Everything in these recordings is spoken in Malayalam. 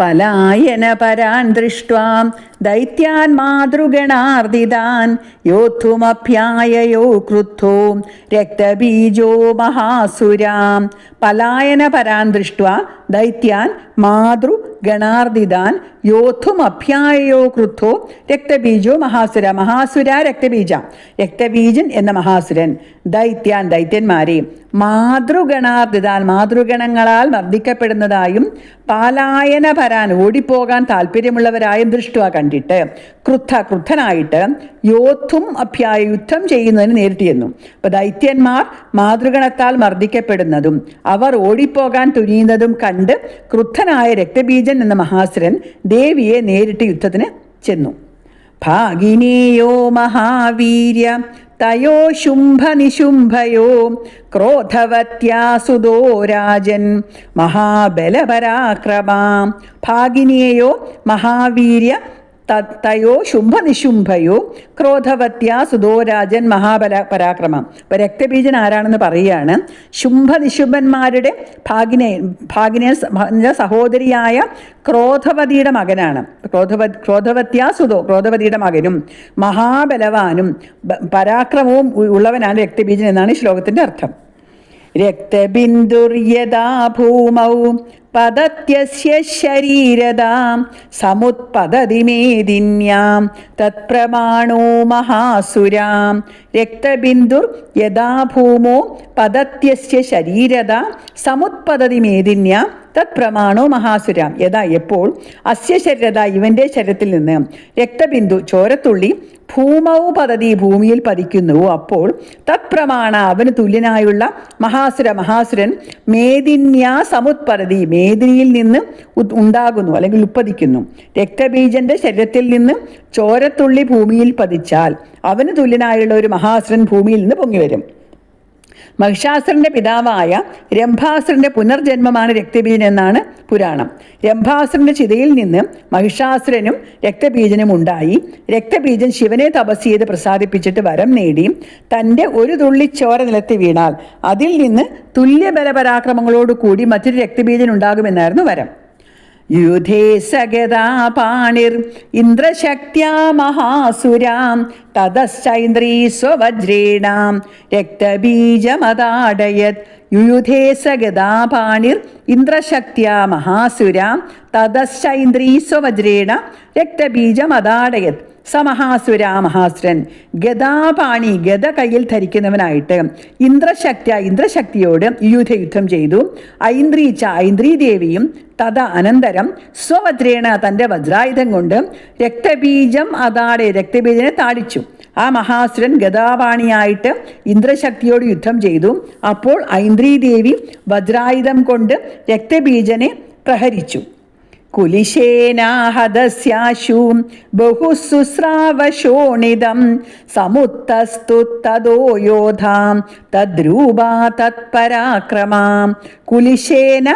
പലായന പരാൻ ദൃഷ്ട്വാ. ദൈത്യാൻ മാതൃഗണാർദിതാൻ യോദ്ധുമഭ്യായയോ ക്രുദ്ധോ രക്തബീജോ മഹാസുരാം. പലായന പരാൻ ദൃഷ്ട ദൈത്യാൻ മാതൃഗണാർദിതാൻ യോദ്ധുമഭ്യായയോ ക്രുദ്ധോ രക്തബീജോ മഹാസുര. മഹാസുര രക്തബീജ. രക്തബീജൻ എന്ന മഹാസുരൻ. ദൈത്യാൻ ദൈത്യന്മാരെ. മാതൃഗണാർദിതാൻ മാതൃഗണങ്ങളാൽ മർദ്ദിക്കപ്പെടുന്നതായും പാലായന പരാൻ ഓടിപ്പോകാൻ താല്പര്യമുള്ളവരായും ദൃഷ്ടുവ കണ്ടിട്ട് ക്രുദ്ധ ക്രുദ്ധനായിട്ട് യോദ്ധും അഭ്യായ യുദ്ധം ചെയ്യുന്നതിന് നേരിട്ട് അപ്പോൾ അപ്പൊ ദൈത്യന്മാർ മാതൃഗണത്താൽ മർദ്ദിക്കപ്പെടുന്നതും അവർ ഓടിപ്പോകാൻ തുനിയുന്നതും കണ്ട് ക്രുദ്ധനായ രക്തബീജൻ എന്ന മഹാസുരൻ ദേവിയെ നേരിട്ട് യുദ്ധത്തിന് ചെന്നു. ഭാഗിനേയോ മഹാവീര്യ തയോ ശുംഭനിശുംഭയോ ക്രോധവത്യാസുതോ രാജൻ മഹാബലപരാക്രമാ. ഭാഗിനിയെയോ മഹാവീര്യ തയോ ശുംഭനിശുംഭയോ ക്രോധവത്യാ സുധോരാജൻ മഹാബല പരാക്രമം. ഇപ്പൊ രക്തബീജൻ ആരാണെന്ന് പറയുകയാണ്. ശുംഭനിശുംഭന്മാരുടെ ഭാഗിനെ ഭാഗിനെ സഹോദരിയായ ക്രോധവതിയുടെ മകനാണ്. ക്രോധവ ക്രോധവത്യ സുധോ ക്രോധവതിയുടെ മകനും മഹാബലവാനും പരാക്രമവും ഉള്ളവനാണ് രക്തബീജൻ എന്നാണ് ഈ ശ്ലോകത്തിന്റെ അർത്ഥം. രക്തബിന്ദുര്യതാ ഭൂമൗ പതത്യസ്യ ശരീരതാം സമുത്പതതി മേദിന്യാം തത്പ്രമാണോ മഹാസുരാം. രക്തബിന്ദുർ യഥാ ഭൂമോ പതത്യസ്യ ശരീരത സമുത്പതതി മേദിന്യാം തത്പ്രമാണോ മഹാസുരാം. യഥാ എപ്പോൾ? അസ്യ ശരീരത ഇവന്റെ ശരീരത്തിൽ നിന്ന്. രക്തബിന്ദു ചോരത്തുള്ളി ഭൂമൗ പദ്ധതി ഭൂമിയിൽ പതിക്കുന്നുവോ അപ്പോൾ തത്പ്രമാണ അവന് തുല്യനായുള്ള മഹാസുര മഹാസുരൻ മേദിന്യാ സമുത്പരതി മേദിനിയിൽ നിന്ന് ഉണ്ടാകുന്നു അല്ലെങ്കിൽ ഉൽപ്പതിക്കുന്നു. രക്തബീജന്റെ ശരീരത്തിൽ നിന്ന് ചോരത്തുള്ളി ഭൂമിയിൽ പതിച്ചാൽ അവന് തുല്യനായുള്ള ഒരു മഹാസുരൻ ഭൂമിയിൽ നിന്ന് പൊങ്ങിവരും. മഹിഷാസുരന്റെ പിതാവായ രംഭാസുരന്റെ പുനർജന്മമാണ് രക്തബീജൻ എന്നാണ് പുരാണം. രംഭാസുരന്റെ ചിതയിൽ നിന്ന് മഹിഷാസുരനും രക്തബീജനും ഉണ്ടായി. രക്തബീജൻ ശിവനെ തപസ് ചെയ്ത് പ്രസാദിപ്പിച്ചിട്ട് വരം നേടി. തന്റെ ഒരു തുള്ളി ചോര നിലത്ത് വീണാൽ അതിൽ നിന്ന് തുല്യബലപരാക്രമങ്ങളോട് കൂടി മറ്റൊരു രക്തബീജൻ ഉണ്ടാകുമെന്നായിരുന്നു വരം. യുധേ സഗതാ പാണിർ ഇന്ദ്രശക്ത്യാ മഹാസുരാം തതശ്ചൈന്ദ്രീ സ്വവജ്രീണാം രക്തബീജമതാടയത്. യുയുധേ സഗതാ പാണിർ ഇന്ദ്രശക്ത്യാ മഹാസുരാം തതശ്ചൈന്ദ്രീ സ്വവജ്രേണ രക്തബീജമതാടയത്. സമഹാസുര മഹാസുരൻ. ഗദാപാണി ഗദ കയ്യിൽ ധരിക്കുന്നവനായിട്ട് ഇന്ദ്രശക്തി ഇന്ദ്രശക്തിയോട് യുദ്ധ യുദ്ധം ചെയ്തു. ഐന്ദ്രീച്ച ഐന്ദ്രീ ദേവിയും തഥ അനന്തരം സ്വവജ്രേണ തന്റെ വജ്രായുധം കൊണ്ട് രക്തബീജം അതാടെ രക്തബീജനെ താടിച്ചു ആ മഹാസുരൻ ഗദാവാണിയായിട്ട് ഇന്ദ്രശക്തിയോട് യുദ്ധം ചെയ്തു. അപ്പോൾ ഐന്ദ്രീദേവി വജ്രായുധം കൊണ്ട് രക്തബീജനെ പ്രഹരിച്ചു. കുലിശേനാഹദസ്യാശു ബഹുശുസ്രാവശോണിതം സമുത്തസ്തു തദോ യോധാം തദ്രൂപാ തത്പരാക്രമാം. കുലിശേന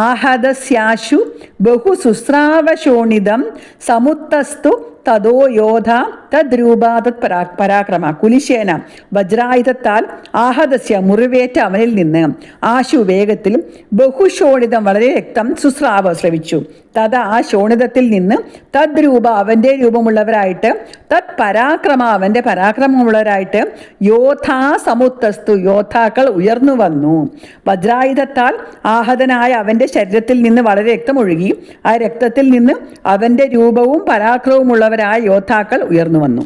ആഹദസ്യാശു ബഹുശുസ്രാവശോണിതം സമുത്തസ്തു തദോ യോധ തദ്രൂപ തത് പരാ പരാക്രമ. കുലിശേന വജ്രായുധത്താൽ ആഹതസ്യ മുറിവേറ്റ അവനിൽ നിന്ന് ആശു വേഗത്തിൽ ബഹുശോണിതം വളരെ രക്തം സുസ്രാവ ശ്രവിച്ചു. തഥ ആ ശോണിതത്തിൽ നിന്ന് തദ്രൂപ അവന്റെ രൂപമുള്ളവരായിട്ട് തത് പരാക്രമ അവന്റെ പരാക്രമമുള്ളവരായിട്ട് യോധാ സമുത്തസ്തു യോദ്ധാക്കൾ ഉയർന്നു വന്നു. വജ്രായുധത്താൽ ആഹതനായ അവന്റെ ശരീരത്തിൽ നിന്ന് വളരെ രക്തം ഒഴുകി ആ രക്തത്തിൽ നിന്ന് അവന്റെ രൂപവും പരാക്രമവുമുള്ളവരായ യോദ്ധാക്കൾ ഉയർന്നു വന്നു